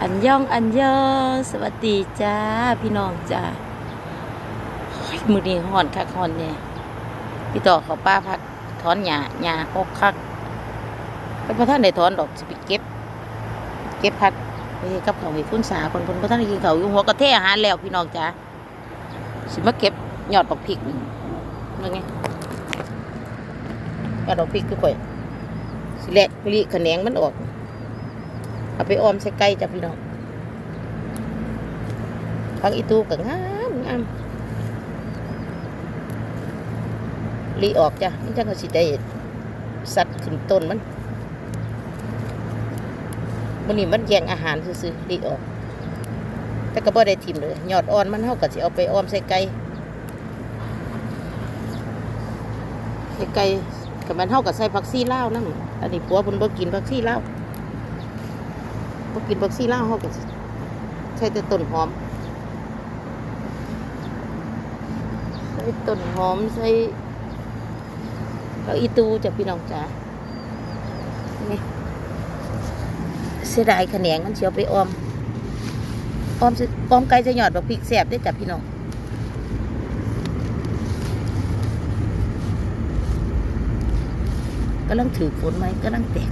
อันย่องอันยอสวัสดีจ้าพี่น้องจ้ามือนี้ห่อนคักห่อนเนี่ยพี่ต่อเขาป้าพักถอนหญ้าหญ้าออกคักเป็นพระท่านได้ถอนดอกสิไปเก็บ เก็บพักไปเฮ็ดกับเขาวให้คุณสาคนคนพระท่านได้กินเขาอยู่หัวกระเทอาหารแล้วพี่น้องจ้าสิมาเก็บยอดดอกพริกนี่ไงยอดดอกพริกคือข่อยสิแลกลิขะแหนงมันออก เอาไปออมใส่ไก่จ้ะพี่น้องพักอีตูก็งามงามลีออกจ้ะมันจังก็สิได้สัตว์ขึ้นต้นมันมันนี่มันแย่งอาหารซื่อๆลีออก แต่ก็บ่ได้ทิมเลยยอดอ่อนมันเฮาก็สิเอาไปออมใส่ไก่ใส่ไก่กับมันเฮาก็ใส่ผักชีลาวนอันนี้ผัวเพิ่นบ่กินผักชีลา วพอกินบักซี่ล่าเขาก็ใช้แต่ต้นหอมใส่ต้นหอมใส่ก็อีตูจะพี่น้องจ๋านี่เสียดายแหนงมันเชียวไปออมออมออมไก่จะหยอดบักพริกแสบได้จ้ะพี่น้องกำลังถือฝนไหมกำลังแตก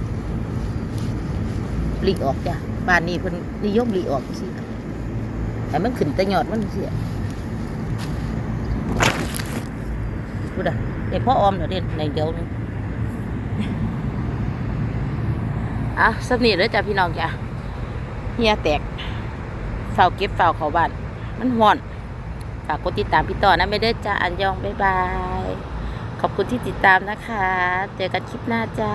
หลีกออกจ้ะบ้านนี้เพิ่นนิยมหลีกออกสิแต่มันขึ้นแต่ยอดมันเสียพูดอะเด็กพ่อออมเดี๋ยวเด็ดในเดียวนึงอะสำนีเลยจ้ะพี่น้องจ้ะเฮียแตกเฝ้าเก็บเฝ้าเขาบ้าน มันห่อนฝากกดติดตามพี่ต่อนะไม่ได้จ้ะอันยอง บ๊ายบาย ขอบคุณที่ติดตามนะคะ เจอกันคลิปหน้าจ้า